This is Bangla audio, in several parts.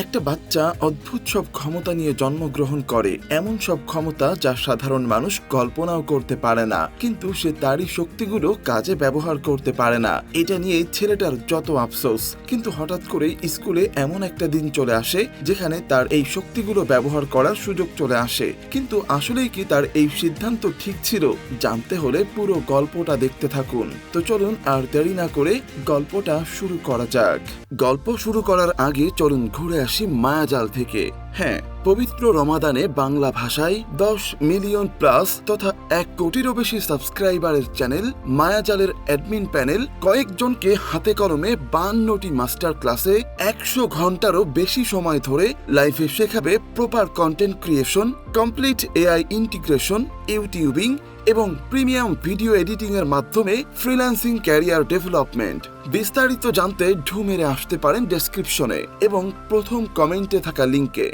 একটা বাচ্চা অদ্ভুত সব ক্ষমতা নিয়ে জন্মগ্রহণ করে, এমন সব ক্ষমতা যা সাধারণ মানুষ কল্পনাও করতে পারে না। কিন্তু সে তারই শক্তিগুলো কাজে ব্যবহার করতে পারে না। এটা নিয়ে ছেলেটার যত আফসোস। কিন্তু হঠাৎ করে স্কুলে এমন একটা দিন চলে আসে, যেখানে তার এই শক্তিগুলো ব্যবহার করার সুযোগ চলে আসে। কিন্তু আসলেই কি তার এই সিদ্ধান্ত ঠিক ছিল? জানতে হলে পুরো গল্পটা দেখতে থাকুন। তো চলুন আর দেরি না করে গল্পটা শুরু করা যাক। গল্প শুরু করার আগে চলুন ঘুরে আসি মায়াজাল থেকে। হ্যাঁ পবিত্র রমাদানে বাংলা ভাষায় দশ মিলিয়ন প্লাস তথা এক কোটিরও বেশি সাবস্ক্রাইবারের চ্যানেল, মায়াজালের অ্যাডমিন প্যানেল, কয়েকজনকে হাতে কলমে বান্নটি মাস্টার ক্লাসে একশো ঘন্টারও বেশি সময় ধরে লাইফে শেখাবে proper content creation, complete AI integration, youtubing এবং প্রিমিয়াম ভিডিও এডিটিং এর মাধ্যমে ফ্রিল্যান্সিং ক্যারিয়ার ডেভেলপমেন্ট। বিস্তারিত জানতে ঢু মেরে আসতে পারেন ডেসক্রিপশনে এবং প্রথম কমেন্টে থাকা লিংকে।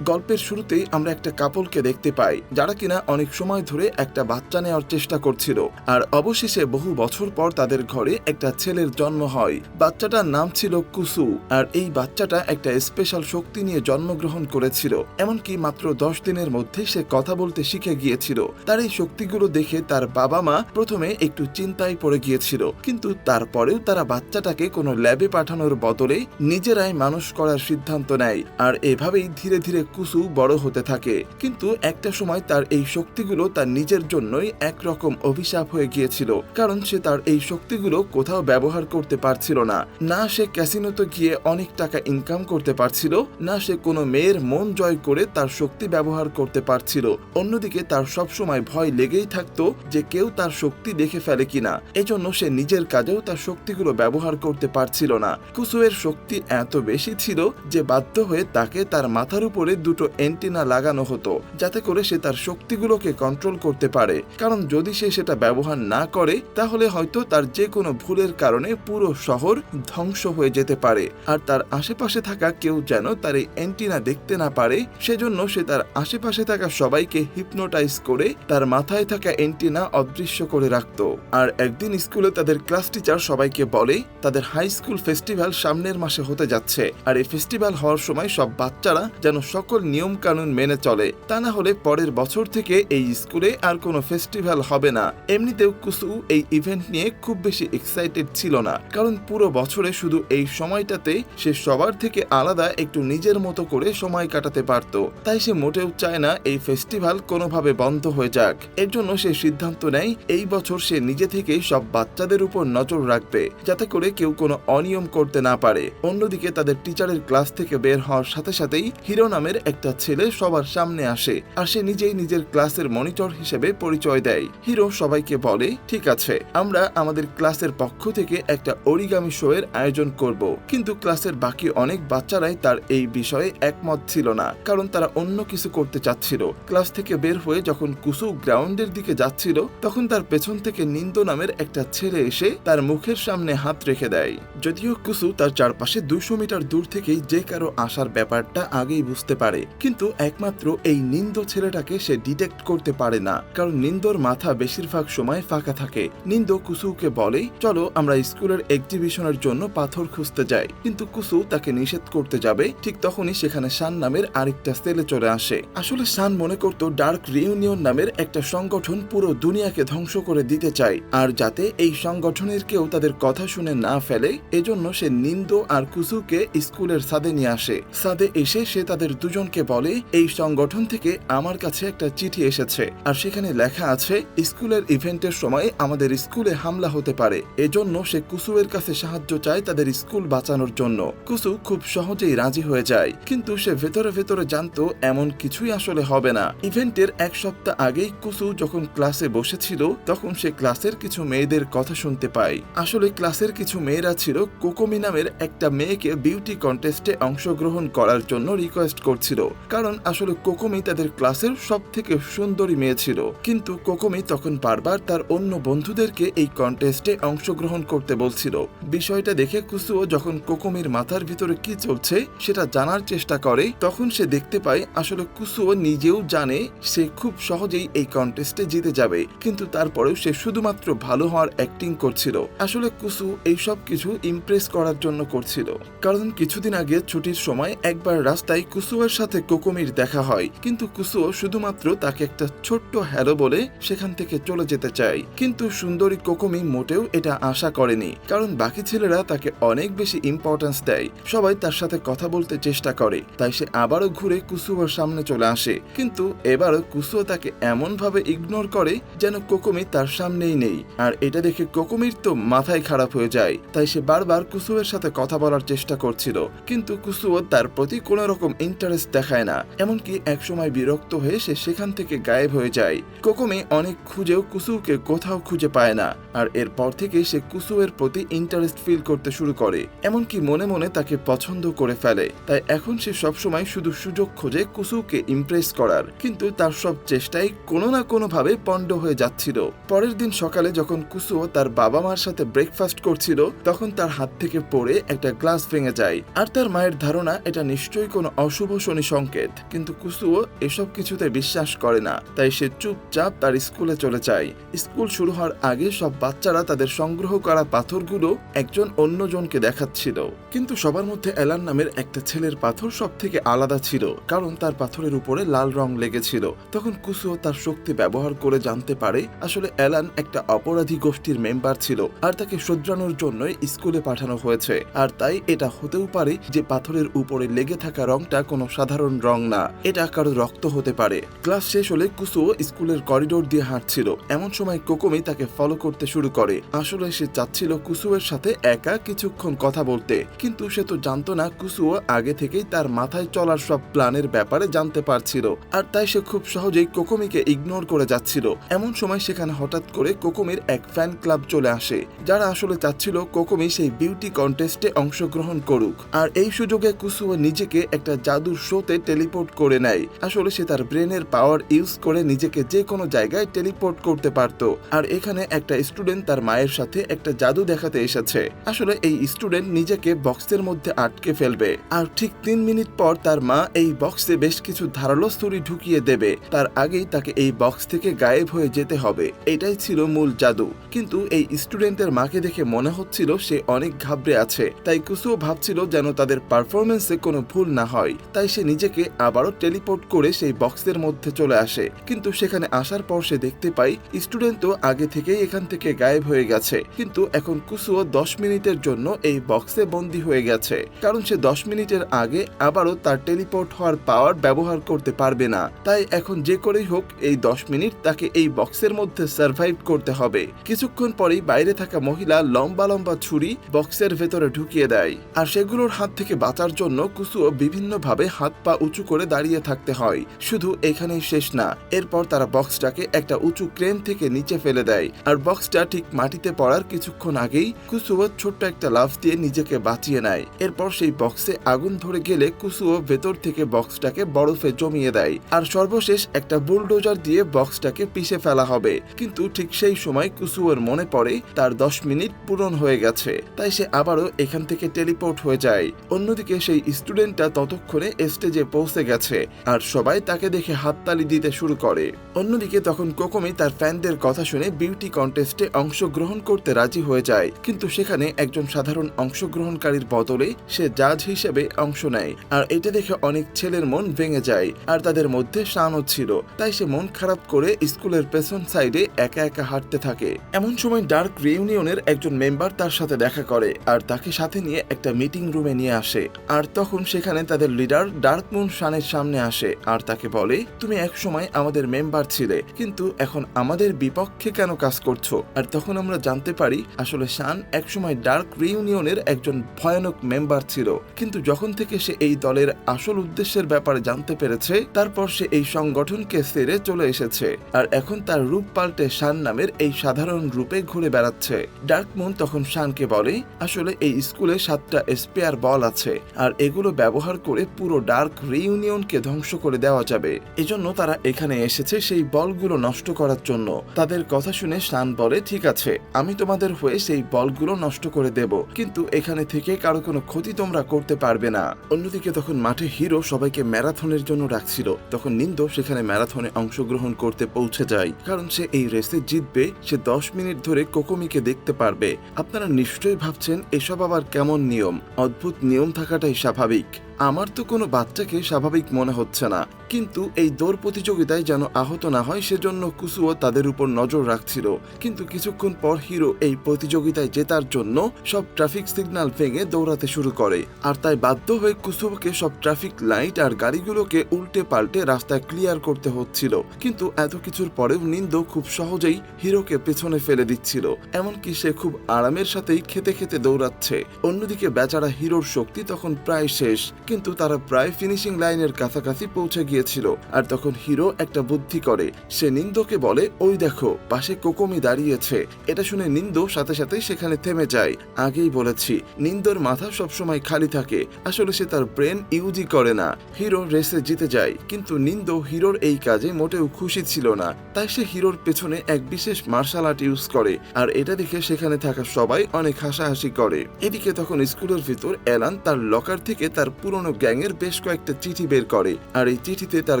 গল্পের শুরুতেই আমরা একটা কাপলকে দেখতে পাই, যারা কিনা অনেক সময় ধরে একটা বাচ্চা নেওয়ার চেষ্টা করছিল। আর অবশেষে বহু বছর পর তাদের ঘরে একটা ছেলের জন্ম হয়। বাচ্চাটার নাম ছিল কুসু, আর এই বাচ্চাটা একটা স্পেশাল শক্তি নিয়ে জন্মগ্রহণ করেছিল। এমনকি মাত্র দশ দিনের মধ্যে সে কথা বলতে শিখে গিয়েছিল। তার এই শক্তিগুলো দেখে তার বাবা মা প্রথমে একটু চিন্তায় পড়ে গিয়েছিল। কিন্তু তারপরেও তারা বাচ্চাটাকে কোনো ল্যাবে পাঠানোর বদলে নিজেরাই মানুষ করার সিদ্ধান্ত নেয়। আর এভাবেই ধীরে ধীরে কুসু বড় হতে থাকে। কিন্তু একটা সময় তার এই শক্তিগুলো তার নিজের জন্যই একরকম অভিশাপ হয়ে গিয়েছিল, কারণ সে তার এই শক্তিগুলো কোথাও ব্যবহার করতে পারছিল না। না সে ক্যাসিনোতে গিয়ে অনেক টাকা ইনকাম করতে পারছিল, না সে কোনো মেয়ের মন জয় করে তার শক্তি ব্যবহার করতে পারছিল। অন্যদিকে তার সবসময় ভয় লেগেই থাকতো যে কেউ তার শক্তি দেখে ফেলে কিনা। এজন্য সে নিজের কাজেও তার শক্তিগুলো ব্যবহার করতে পারছিল না। কুসুয়ের শক্তি এত বেশি ছিল যে বাধ্য হয়ে তাকে তার মাথার উপরে দুটো এন্টিনা লাগানো হতো, যাতে করে সে তার শক্তিগুলোকে কন্ট্রোল করতে পারে। কারণ যদি সে সেটা ব্যবহার না করে, তাহলে হয়তো তার যে কোনো ভুলের কারণে পুরো শহর ধ্বংস হয়ে যেতে পারে। আর তার আশেপাশে থাকা কেউ যেন তার এই এন্টিনা দেখতে না পারে, সেজন্য সে তার আশেপাশে থাকা সবাইকে হিপনোটাইজ করে তার মাথায় থাকা এন্টিনা অদৃশ্য করে রাখত। আর একদিন স্কুলে তাদের ক্লাস টিচার সবাইকে বলে, তাদের হাই স্কুল ফেস্টিভ্যাল সামনের মাসে হতে যাচ্ছে। আর এই ফেস্টিভ্যাল হওয়ার সময় সব বাচ্চারা যেন সকল নিয়ম কানুন মেনে চলে। তা না হলে পরের বছর থেকে এই স্কুলে আর কোনো ফেস্টিভ্যাল হবে না। এমনিতেও কুসু এই ইভেন্ট নিয়ে খুব বেশি এক্সাইটেড ছিল না। কারণ পুরো বছরে শুধু এই সময়টাতে সে সবার থেকে আলাদা একটু নিজের মতো করে সময় কাটাতে পারত। তাই সে মোটেও চায় না এই ফেস্টিভ্যাল কোনোভাবে বন্ধ হয়ে যাক। এর জন্য সে সিদ্ধান্ত নেয়, এই বছর সে নিজে থেকে সব বাচ্চাদের উপর নজর রাখবে, যাতে করে কেউ কোনো অনিয়ম করতে না পারে। অন্যদিকে তাদের টিচারের ক্লাস থেকে বের হওয়ার সাথে সাথেই হিরো নামের একটা ছেলে সবার সামনে আসে আর সে নিজেই নিজের ক্লাসের মনিটর হিসেবে পরিচয় দেয়। হিরো সবাইকে বলে, ঠিক আছে, আমরা আমাদের ক্লাসের পক্ষ থেকে একটা অরিগামি শো এর আয়োজন করব। কিন্তু ক্লাসের বাকি অনেক বাচ্চারাই তার এই বিষয়ে একমত ছিল না, কারণ তারা অন্য কিছু করতে চাচ্ছিল। ক্লাস থেকে বের হয়ে যখন কুসু গ্রাউন্ডের দিকে যাচ্ছিল, তখন তার পেছন থেকে নিন্দ নামের একটা ছেলে এসে তার মুখের সামনে হাত রেখে দেয়। যদিও কুসু তার চারপাশে দুশো মিটার দূর থেকেই যে কারও আসার ব্যাপারটা আগেই বুঝতে পারে। কিন্তু একমাত্র এই নিন্দ ছেলেটাকে সে ডিটেক্ট করতে পারে না। কারণ নিন্দর মাথা বেশিরভাগ সময় ফাঁকা থাকে। নিন্দ কুসুকে বলে, চলো, আমরা স্কুলের এক্সিবিশনের জন্য পাথর খুঁজতে যাই। কিন্তু কুসু তাকে নিষেধ করতে যাবে। ঠিক তখনই সেখানে শান নামের আরেকটা সেলে চলে আসে। আসলে শান মনে করত ডার্ক রিউনিয়ন নামের একটা সংগঠন পুরো দুনিয়াকে ধ্বংস করে দিতে চায়। আর যাতে এই সংগঠনের কেউ তাদের কথা শুনে না ফেলে, এজন্য সে নিন্দ আর কুসুকে স্কুলের সাদে নিয়ে আসে। সাদে এসে সে তাদের দুজনকে বলে, এই সংগঠন থেকে আমার কাছে একটা চিঠি এসেছে। আর সেখানে লেখা আছে, স্কুলের ইভেন্টের সময় আমাদের স্কুলে হামলা হতে পারে। এজন্য সে কুসুয়ের কাছে সাহায্য চায় তাদের স্কুল বাঁচানোর জন্য কুসু খুব সহজেই রাজি হয়ে যায়। কিন্তু সে ভেতরে ভেতরে জানতো, এমন কিছুই আসলে হবে না। ইভেন্টের এক সপ্তাহ আগেই কুসু যখন ক্লাসে বসেছিল, তখন সে ক্লাসের কিছু মেয়েদের কথা শুনতে পায়। আসলে ক্লাসের কিছু মেয়েরা ছিল কোকোমি নামের একটা মেয়েকে বিউটি কন্টেস্টে অংশগ্রহণ করার জন্য রিকোয়েস্ট করছিল করছিল কারণ আসলে কোকোমি তাদের ক্লাসের সব থেকে সুন্দরী মেয়ে ছিল। কিন্তু কোকোমি তখন বারবার তার অন্য বন্ধুদেরকে এই কন্টেস্টে অংশগ্রহণ করতে বলছিল। বিষয়টা দেখে কুসুও যখন কোকোমির মাথার ভিতরে কি চলছে সেটা জানার চেষ্টা করে, তখন সে দেখতে পায় আসলে কুসুও নিজেও জানে সে খুব সহজেই এই কন্টেস্টে জিতে যাবে, কিন্তু তারপরেও সে শুধুমাত্র ভালো হওয়ার অ্যাক্টিং করছিল। আসলে কুসু এই সব কিছু ইমপ্রেস করার জন্য করছিল। কারণ কিছুদিন আগে ছুটির সময় একবার রাস্তায় কুসুয়ের সাথে কোকোমির দেখা হয়, কিন্তু কুসুও শুধুমাত্র তাকে একটা ছোট্ট হ্যালো বলে সেখান থেকে চলে যেতে চায়। কিন্তু সুন্দরী কোকোমি মোটেও এটা আশা করেনি, কারণ বাকি ছেলেরা তাকে অনেক বেশি ইম্পর্টেন্স দেয়। সবাই তার সাথে কথা বলতে চেষ্টা করে, তাই সে আবারও ঘুরে কুসুয়োর সামনে চলে আসে। কিন্তু এবারও কুসুও তাকে এমন ভাবে ইগনোর করে যেন কোকোমি তার সামনেই নেই। আর এটা দেখে কোকোমির তো মাথায় খারাপ হয়ে যায়, তাই সে বারবার কুসুয়ের সাথে কথা বলার চেষ্টা করছিল। কিন্তু কুসুও তার প্রতি কোনো রকম ইন্টারেস্ট দেখায় না, এমনকি একসময় বিরক্ত হয়ে সে সেখান থেকে গায়েব হয়ে যায়। কোকোমি অনেক খুঁজেও কুসুকে কোথাও খুঁজে পায় না, আর এরপর থেকে সে কুসুয়ের প্রতি ইন্টারেস্ট ফিল করতে শুরু করে, এমনকি মনে মনে তাকে পছন্দ করে ফেলে। তাই এখন সে সবসময় শুধু সুযোগ খোঁজে কুসুকে ইমপ্রেস করার, কিন্তু তার সব চেষ্টাই কোনো না কোনো ভাবে পণ্ড হয়ে যাচ্ছিল। পরের দিন সকালে যখন কুসু তার বাবা মার সাথে ব্রেকফাস্ট করছিল, তখন তার হাত থেকে পড়ে একটা গ্লাস ভেঙে যায়, আর তার মায়ের ধারণা, এটা নিশ্চয়ই কোনো অশুভ শনি সংকেত, কিন্তু কুসুও এসব কিছুতে বিশ্বাস করে না। তাই সে চুপচাপ তার স্কুলে চলে যায়। স্কুল শুরু হওয়ার আগে সব বাচ্চারা তাদের সংগ্রহ করা পাথরগুলো একজন অন্যজনকে দেখাচ্ছিল। কিন্তু সবার মধ্যে অ্যালান নামের একটা ছেলের পাথর সব থেকে আলাদা ছিল, কারণ তার পাথরের উপরে লাল রং লেগেছিল। তখন কুসুও তার শক্তি ব্যবহার করে জানতে পারে, আসলে অ্যালান একটা অপরাধী গোষ্ঠীর মেম্বার ছিল, আর তাকে শুধরানোর জন্যই স্কুলে পাঠানো হয়েছে। আর তাই এটা হতেও পারে যে পাথরের উপরে লেগে থাকা রংটা কোনো সাধারণ রং না। এটা কারও রক্ত হতে পারে। ক্লাস শেষ হলে কুসুও স্কুলের করিডোর দিয়ে হাঁটছিল। এমন সময় কোকোমি তাকে ফলো করতে শুরু করে। আসলে সে চাচ্ছিল কুসুয়ের সাথে একা কিছুক্ষণ কথা বলতে। কিন্তু সে তো জানতো না কুসুও আগে থেকেই তার মাথায় চলার সব প্ল্যানের ব্যাপারে জানতে পারছিল। আর তাই সে খুব সহজেই কোকোমিকে ইগনোর করে যাচ্ছিল। এমন সময় সেখানে হঠাৎ করে কোকোমির এক ফ্যান ক্লাব চলে আসে। যারা আসলে চাচ্ছিল কোকোমি সেই বিউটি কন্টেস্টে অংশগ্রহণ করুক। আর এই সুযোগে কুসুও নিজেকে একটা জাদুর শোতে টেলিপোর্ট করে নেয়। আসলে সে তার ব্রেনের পাওয়ার ইউজ করে নিজেকে যে কোনো জায়গায় টেলিপোর্ট করতে পারত। আর এখানে একটা স্টুডেন্ট তার মায়ের সাথে একটা জাদু দেখাতে এসেছে। আসলে এই স্টুডেন্ট নিজেকে বক্সের মধ্যে আটকে ফেলবে। আর ঠিক তিন মিনিট পর তার মা এই বক্সে বেশ কিছু ধারালো ছুরি ঢুকিয়ে দেবে। তার আগেই তাকে এই বক্স থেকে গায়েব হয়ে যেতে হবে। এটাই ছিল মূল জাদু। কিন্তু এই স্টুডেন্টের মাকে দেখে মনে হচ্ছিল সে অনেক ঘাবড়ে আছে। তাই কুসুও ভাবছিল যেন তাদের পারফরমেন্সে কোনো ভুল না হয়। তাই সে নিজেকে আবারও টেলিপোর্ট করে সেই বক্সের মধ্যে চলে আসে। কিন্তু সেখানে আসার পর সে দেখতে পাই স্টুডেন্ট তো আগে থেকেই এখান থেকে গায়েব হয়ে গেছে। কিন্তু এখন কুসুও দশ মিনিটের জন্য এই বক্সে বন্দি হয়ে গেছে। কারণ সে দশ মিনিটের আগে আবারও তার টেলিপোর্ট হওয়ার পাওয়ার ব্যবহার করতে পারবে না। তাই এখন যে করেই হোক, এই দশ মিনিট তাকে এই বক্সের মধ্যে সার্ভাইভ করতে হবে। কিছুক্ষণ পরেই বাইরে থাকা মহিলা লম্বা লম্বা ছুরি বক্সের ভেতরে ঢুকিয়ে দেয়। আর সেগুলোর হাত থেকে বাঁচার জন্য কুসুও বিভিন্নভাবে হাত পা উঁচু করে দাঁড়িয়ে থাকতে হয়। শুধু এখানেই শেষ না, এরপর তারা বক্সটাকে একটা উঁচু ক্রেন থেকে নিচে ফেলে দেয়। আর বক্সটা ঠিক মাটিতে পড়ার কিছুক্ষণ আগেই কুসুও ছোট্ট একটা লাফ দিয়ে নিজেকে বাঁচিয়ে নেয়। এরপর সেই বক্সে আগুন ধরে গেলে কুসুও ভেতর থেকে বক্সটাকে বরফে জমিয়ে দেয়। আর সর্বশেষ একটা বুলডোজার দিয়ে বক্সটাকে পিষে ফেলা হবে। কিন্তু ঠিক সেই সময় কুসুওর মনে পড়ে, তার দশ মিনিট পূরণ হয়ে গেছে। তাই সে আবারও এখান থেকে টেলিপোর্ট হয়ে যায়। অন্যদিকে সেই স্টুডেন্টটা ততক্ষণে স্টেজে পৌঁছে গেছে, আর সবাই তাকে দেখে হাততালি দিতে শুরু করে। অন্যদিকে তখন কোকোমি তার ফ্যানদের কথা শুনে বিউটি কন্টেস্টে অংশগ্রহণ করতে রাজি হয়ে যায়। কিন্তু সেখানে একজন সাধারণ অংশগ্রহণকারীর বদলে সে জাজ হিসেবে অংশ নেয়, আর এটা দেখে অনেক ছেলের মন ভেঙে যায়, আর তাদের মধ্যে শানও ছিল। তাই সে মন খারাপ করে স্কুলের পেছন সাইডে একা একা হাঁটতে থাকে। এমন সময় ডার্ক রিউনিয়নের একজন মেম্বার তার সাথে দেখা করে, আর তাকে সাথে নিয়ে একটা মিটিং রুমে নিয়ে আসে, আর তখন সেখানে তাদের লিডার ডার্ক মুন শানের সামনে আসে আর তাকে বলে, তুমি একসময় আমাদের মেম্বার ছিলে, কিন্তু এখন আমাদের বিপক্ষে কেন কাজ করছ? আর তখন আমরা জানতে পারি, আসলে শান একসময় ডার্ক রিউনিয়নের একজন ভয়ানক মেম্বার ছিল। কিন্তু যখন থেকে সে এই দলের আসল উদ্দেশ্যের ব্যাপারে জানতে পেরেছে, তারপর সে এই সংগঠনকে সেরে চলে এসেছে। আর এখন তার রূপ পাল্টে শান নামের এই সাধারণ রূপে ঘুরে বেড়াচ্ছে। ডার্ক মুন তখন শানকে বলে, আসলে এই স্কুলে সাতটা স্পেয়ার বল আছে, আর এগুলো ব্যবহার করে পুরো ডার্ক রিইউনিয়নকে ধ্বংস করে দেওয়া যাবে। এজন্য তারা এখানে এসেছে সেই বলগুলো নষ্ট করার জন্য। তাদের কথা শুনে শান বলে, ঠিক আছে, আমি তোমাদের হয়ে সেই বলগুলো নষ্ট করে দেব। কিন্তু এখানে থেকে কারও কোনো ক্ষতি তোমরা করতে পারবে না। অন্যদিকে তখন মাঠে হিরো সবাইকে ম্যারাথনের জন্য ডাকছিল। তখন নিন্দো সেখানে ম্যারাথনে অংশগ্রহণ করতে পৌঁছে যায়। কারণ সে এই রেসে জিতবে, সে দশ মিনিট ধরে কোকোমিকে দেখতে পারবে। আপনারা নিশ্চয়ই ভাবছেন, এসব আবার কেমন নিয়ম? অদ্ভুত নিয়ম থাকাটাই স্বাভাবিক। আমার তো কোনো বাচ্চাকে স্বাভাবিক মনে হচ্ছে না, কিন্তু এই দৌড় প্রতিযোগিতায় যেন আহত না হয় সেজন্য কুসুও তাদের উপর নজর রাখছিল। কিন্তু কিছুক্ষণ পর হিরো এই প্রতিযোগিতায় জেতার জন্য সব ট্রাফিক সিগন্যাল ভেঙে দৌড়াতে শুরু করে। আর তাই বাধ্য হয়ে কুসুকে সব ট্রাফিক লাইট আর গাড়িগুলোকে উল্টে পাল্টে রাস্তায় ক্লিয়ার করতে হচ্ছিল। কিন্তু এত কিছুর পরেও নিন্দ খুব সহজেই হিরোকে পেছনে ফেলে দিচ্ছিল। এমনকি সে খুব আরামের সাথেই খেতে খেতে দৌড়াচ্ছে। অন্যদিকে বেচারা হিরোর শক্তি তখন প্রায় শেষ। কিন্তু তারা প্রায় ফিনিশিং লাইনের কাছাকাছি পৌঁছে গিয়েছিল। আর তখন হিরো একটা বুদ্ধি করে। সে নিন্দোকে বলে, ওই দেখো, পাশে কোকোমি দাঁড়িয়েছে। এটা শুনে নিন্দো সাথে সাথে সেখানে থেমে যায়। আগেই বলেছি, নিন্দোর মাথা সবসময় খালি থাকে। আসলে সে তার ব্রেন ইউজই করে না। হিরো রেসে জিতে যায়। কিন্তু নিন্দো হিরোর এই কাজে মোটেও খুশি ছিল না। তাই সে হিরোর পেছনে এক বিশেষ মার্শাল আর্ট ইউজ করে। আর এটা দেখে সেখানে থাকা সবাই অনেক হাসাহাসি করে। এদিকে তখন স্কুলের ভিতর এলান তার লকার থেকে তার পুরনো গ্যাংয়ের বেশ কয়েকটা চিঠি বের করে, আর এই চিঠিতে তার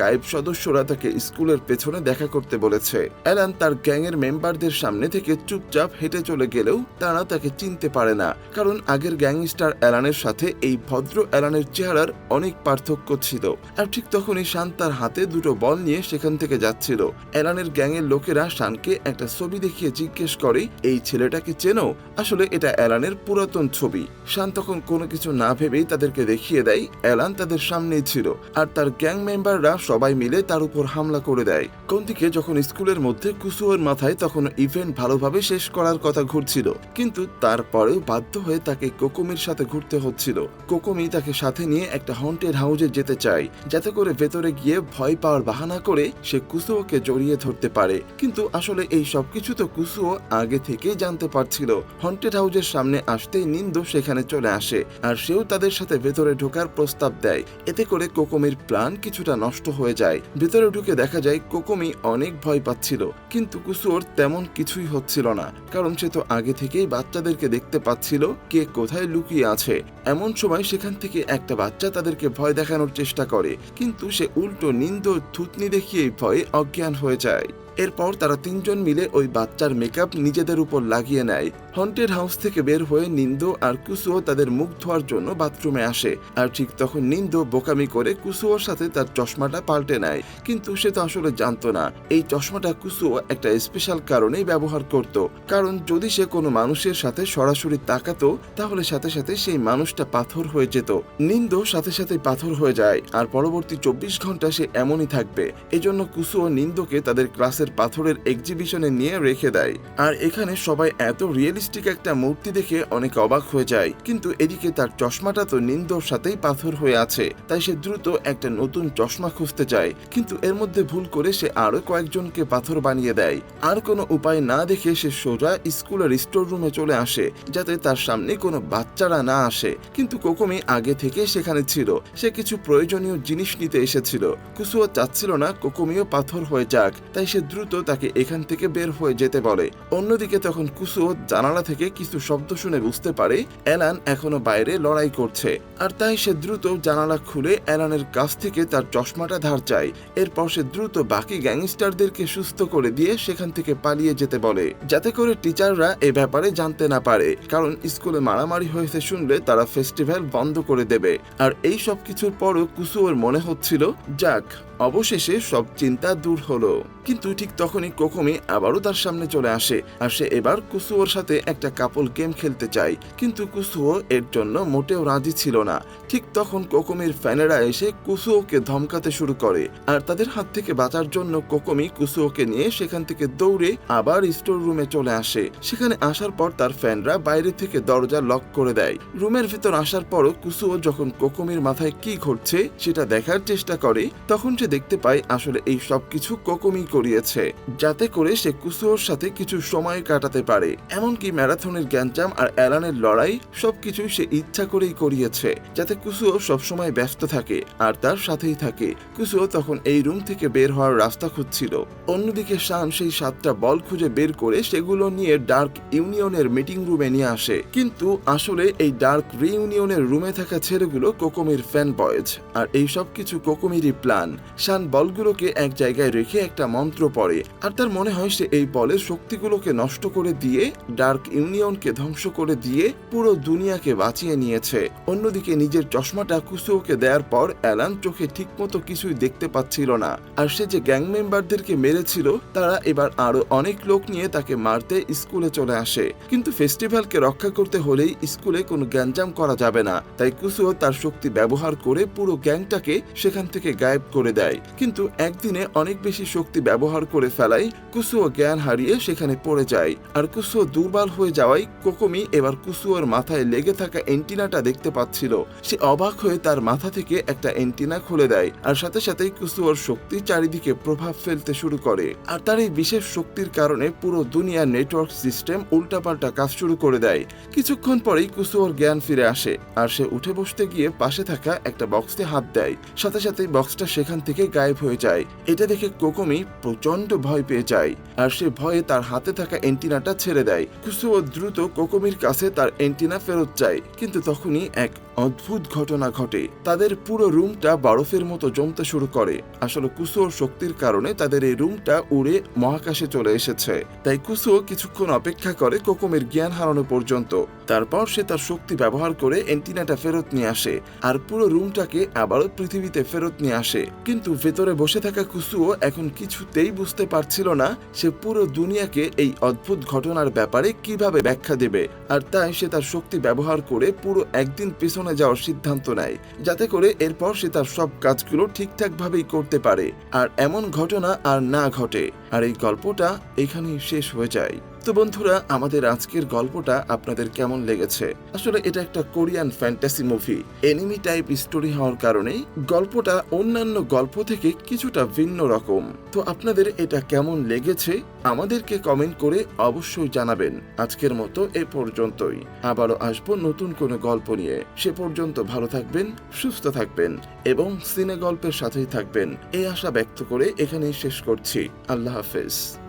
গায়েব সদস্যরা তাকে স্কুলের পেছনে দেখা করতে বলেছে। অ্যালান তার গ্যাংয়ের মেম্বারদের সামনে থেকে চুপচাপ হেঁটে চলে গেলেও তারা তাকে চিনতে পারে না, কারণ আগের গ্যাংস্টার অ্যালানের সাথে এই ভদ্র অ্যালানের চেহারার অনেক পার্থক্য ছিল। আর ঠিক তখনই শান তার হাতে দুটো বল নিয়ে সেখান থেকে যাচ্ছিল। অ্যালানের গ্যাংয়ের লোকেরা শানকে একটা ছবি দেখিয়ে জিজ্ঞেস করে, এই ছেলেটাকে চেনো? আসলে এটা অ্যালানের পুরাতন ছবি। শান তখন কোনো কিছু না ভেবেই তাদেরকে দেখিয়ে দেয়। অ্যালান তাদের সামনেই ছিল, আর তার গ্যাং মেম্বাররা সবাই মিলে তার উপর হামলা করে দেয়। কোন দিকে যখন স্কুলের মধ্যে কুসুয়ের মাথায়, তখন ইভেন্ট ভালোভাবে শেষ করার কথা ঘুরছিল, কিন্তু তারপরেও বাধ্য হয়ে তাকে কোকোমির সাথে ঘুরতে হচ্ছিল। কোকোমি তাকে সাথে নিয়ে একটা হন্টেড হাউজে যেতে চায়, যাতে করে ভেতরে গিয়ে ভয় পাওয়ার বাহানা করে সে কুসুওকে জড়িয়ে ধরতে পারে। কিন্তু আসলে এই সবকিছু তো কুসুও আগে থেকেই জানতে পারছিল। হন্টেড হাউজের সামনে আসতেই নিন্দো সেখানে চলে আসে, আর সেও তাদের সাথে ভেতরে ঢোকার প্রস্তাব দেয়। এতে করে কোকোমির প্ল্যান কিছুটা নষ্ট হয়ে যায়। ভেতরে ঢুকে দেখা যায় কোকোমি অনেক ভয় পাচ্ছিল। কিন্তু কুসুওর তেমন কিছুই হচ্ছিল না। কারণ সে তো আগে থেকেই বাচ্চাদেরকে দেখতে পাচ্ছিল কে কোথায় লুকিয়ে আছে। এমন সময় সেখান থেকে একটা বাচ্চা তাদেরকে ভয় দেখানোর চেষ্টা করে। কিন্তু সে উল্টো নিন্দ থুতনি দেখিয়ে ভয়ে অজ্ঞান হয়ে যায়। এরপর তারা তিনজন মিলে ওই বাচ্চার মেকআপ নিজেদের উপর লাগিয়ে নেয়। হন্টেড হাউস থেকে বের হয়ে নিন্দো আর কুসুও তাদের মুখ ধোয়ার জন্য বাথরুমে আসে। আর ঠিক তখন নিন্দো বোকামি করে কুসুওর সাথে তার চশমাটা পাল্টে নেয়। কিন্তু সে তো আসলে জানতো না। এই চশমাটা কুসুও একটা স্পেশাল কারণেই ব্যবহার করত। কারণ যদি সে কোনো মানুষের সাথে সরাসরি তাকাতো, তাহলে সাথে সাথে সেই মানুষটা পাথর হয়ে যেত। নিন্দো সাথে সাথে পাথর হয়ে যায়। আর পরবর্তী চব্বিশ ঘণ্টা সে এমনই থাকবে। এজন্য কুসুও নিন্দোকে তাদের ক্লাসের পাথরের এক্সিবিশনে নিয়ে রেখে দেয়। আর এখানে সবাই এত রিয়েলিস্টিক একটা মূর্তি দেখে অনেক অবাক হয়ে যায়। কিন্তু এদিকে তার চশমাটা তো নিন্দোর সাথেই পাথর হয়ে আছে। তাই সে দ্রুত একটা নতুন চশমা খুঁজতে চায় কিন্তু এর মধ্যে ভুল করে সে আরও কয়েকজনকে পাথর বানিয়ে দেয়। আর কোনো উপায় না দেখে সে সোজা স্কুলের স্টোর রুমে চলে আসে, যাতে তার সামনে কোনো বাচ্চারা না আসে। কিন্তু কোকোমি আগে থেকে সেখানে ছিল। সে কিছু প্রয়োজনীয় জিনিস নিতে এসেছিল। কুসুও চাচ্ছিল না কোকোমিও পাথর হয়ে যাক। তাই সে দ্রুত তাকে এখান থেকে বের হয়ে যেতে বলে। অন্যদিকে তখন কুসুও জানালা থেকে কিছু শব্দ শুনে বুঝতে পারে অ্যালান এখনও বাইরে লড়াই করছে। আর তাই সে দ্রুত জানালা খুলে অ্যালানের কাছ থেকে তার চশমাটা ধার চায়। এরপর সে দ্রুত বাকি গ্যাংস্টারদেরকে সুস্থ করে দিয়ে সেখান থেকে পালিয়ে যেতে বলে। যাতে করে টিচাররা এ ব্যাপারে জানতে না পারে, কারণ স্কুলে মারামারি হয়েছে শুনলে তারা ফেস্টিভ্যাল বন্ধ করে দেবে। আর এই সব কিছুর পরও কুসুওর মনে হচ্ছিল, যাক অবশেষে সব চিন্তা দূর হলো। কিন্তু ঠিক তখনই কোকোমি আবারও তার সামনে চলে আসে আর সে এবার কুসুওর সাথে একটা কাপল গেম খেলতে চায়। কিন্তু কুসুও এর জন্য মোটেও রাজি ছিল না। ঠিক তখন কোকোমির ফ্যানেরা এসে কুসুওকে ধমকাতে শুরু করে আর তাদের হাত থেকে বাঁচার জন্য কোকোমি কুসুওকে নিয়ে সেখান থেকে দৌড়ে আবার স্টোর রুমে চলে আসে। সেখানে আসার পর তার ফ্যানরা বাইরে থেকে দরজা লক করে দেয়। রুমের ভিতর আসার পরও কুসুও যখন কোকোমির মাথায় কি ঘটছে সেটা দেখার চেষ্টা করে, তখন সে দেখতে পায় আসলে এই সবকিছু কোকোমি করিয়েছে, যাতে করে সে কুসুওর সাথে কিছু সময় কাটাতে পারে। এমনকি ম্যারাথনের গ্যাঞ্জাম আর অ্যালানের লড়াই সবকিছুই সে ইচ্ছা করেই করিয়েছে, যাতে কুসুও সবসময় ব্যস্ত থাকে আর তার সাথেই থাকে। কুসুও তখন এই রুম থেকে বের হওয়ার রাস্তা খুঁজছিল। অন্যদিকে শান সেই সাতটা বল খুঁজে বের করে সেগুলো নিয়ে ডার্ক ইউনিয়নের মিটিং রুমে নিয়ে আসে। কিন্তু আসলে এই ডার্ক রিইউনিয়নের রুমে থাকা ছেলেগুলো কোকোমির ফ্যান বয়েজ আর এই সব কিছু কোকোমিরই প্ল্যান। শান বলগুলোকে এক জায়গায় রেখে একটা মন্ত্র পড়ে, আর তার মনে হয় সে এই বলের শক্তিগুলোকে নষ্ট করে দিয়ে, ডার্ক ইউনিয়নকে ধ্বংস করে দিয়ে পুরো দুনিয়াকে বাঁচিয়ে নিয়েছে। অন্যদিকে নিজের চশমাটা কুসুওকে দেওয়ার পর, অ্যালান চোখে ঠিকমতো কিছুই দেখতে পাচ্ছিল না। আর সে যে গ্যাং মেম্বারদেরকে মেরেছিল, তারা এবার আরও অনেক লোক নিয়ে তাকে মারতে স্কুলে চলে আসে। কিন্তু ফেস্টিভ্যালকে রক্ষা করতে হলেই স্কুলে কোনো গ্যাঞ্জাম করা যাবে না। তাই কুসুও তার শক্তি ব্যবহার করে পুরো গ্যাংটাকে সেখান থেকে গায়েব করে দেয়। কিন্তু একদিনে অনেক বেশি শক্তি ব্যবহার করে ফেলায় কুসুও জ্ঞান হারিয়ে সেখানে পড়ে যায়। আর কুসুও দুর্বল হয়ে যাওয়ায় কোকোমি এবার কুসুয়োর মাথায় লেগে থাকা এন্টিনাটা দেখতে পাচ্ছিল। সে অবাক হয়ে তার মাথা থেকে একটা এন্টিনা খুলে দেয় আর সাথে সাথেই কুসুয়োর শক্তি চারিদিকে প্রভাব ফেলতে শুরু করে। আর তার এই বিশেষ শক্তির কারণে পুরো দুনিয়ার নেটওয়ার্ক সিস্টেম উল্টাপাল্টা কাজ শুরু করে দেয়। কিছুক্ষণ পরেই কুসুয়োর জ্ঞান ফিরে আসে আর সে উঠে বসতে গিয়ে পাশে থাকা একটা বক্সে হাত দেয়। সাথে সাথেই বক্সটা সেখান থেকে গায়েব হয়ে যায়। এটা দেখে কোকোমি প্রচণ্ড ভয় পেয়ে যায় আর সে ভয়ে তার হাতে থাকা এন্টিনাটা ছেড়ে দেয়। কুসুও দ্রুত কোকোমির কাছে তার এন্টিনা ফেরত চায় কিন্তু তখনই এক অদ্ভুত ঘটনা ঘটে। তাদের পুরো রুমটা বরফের মতো জমতে শুরু করে। আসলে কুসুওর শক্তির কারণে তাদের এই রুমটা উড়ে মহাকাশে চলে এসেছে। তাই কুসুও কিছুক্ষণ অপেক্ষা করে কোকোমের জ্ঞান হারানো পর্যন্ত। তারপর সে তার শক্তি ব্যবহার করে এন্টিনাটা ফেরত নিয়ে আসে আর পুরো রুমটাকে আবারও পৃথিবীতে ফেরত নিয়ে আসে। কিন্তু ভেতরে বসে থাকা কুসুও এখন কিছুতেই বুঝতে পারছিল না সে পুরো দুনিয়াকে এই অদ্ভুত ঘটনার ব্যাপারে কীভাবে ব্যাখ্যা দেবে। আর তাই সে তার শক্তি ব্যবহার করে পুরো একদিন পেছনে যাওয়ার সিদ্ধান্ত নেয়, যাতে করে এরপর সে তার সব কাজগুলো ঠিকঠাক ভাবেই করতে পারে। আর এমন ঘটনা আর না ঘটে। আর এই গল্পটা এখানেই শেষ হয়ে যায়। তো বন্ধুরা, আমাদের আজকের গল্পটা আপনাদের কেমন লেগেছে? আসলে এটা একটা Korean fantasy movie. Anime type story হওয়ার কারণে গল্পটা অন্যান্য গল্প থেকে কিছুটা ভিন্ন রকম। তো আপনাদের এটা কেমন লেগেছে, আমাদেরকে কমেন্ট করে অবশ্যই জানাবেন। আজকের মতো এ পর্যন্তই। আবারও আসব নতুন কোনো গল্প নিয়ে। সে পর্যন্ত ভালো থাকবেন, সুস্থ থাকবেন এবং সিনে গল্পের সাথেই থাকবেন। এই আশা ব্যক্ত করে এখানেই শেষ করছি। আল্লাহ হাফেজ।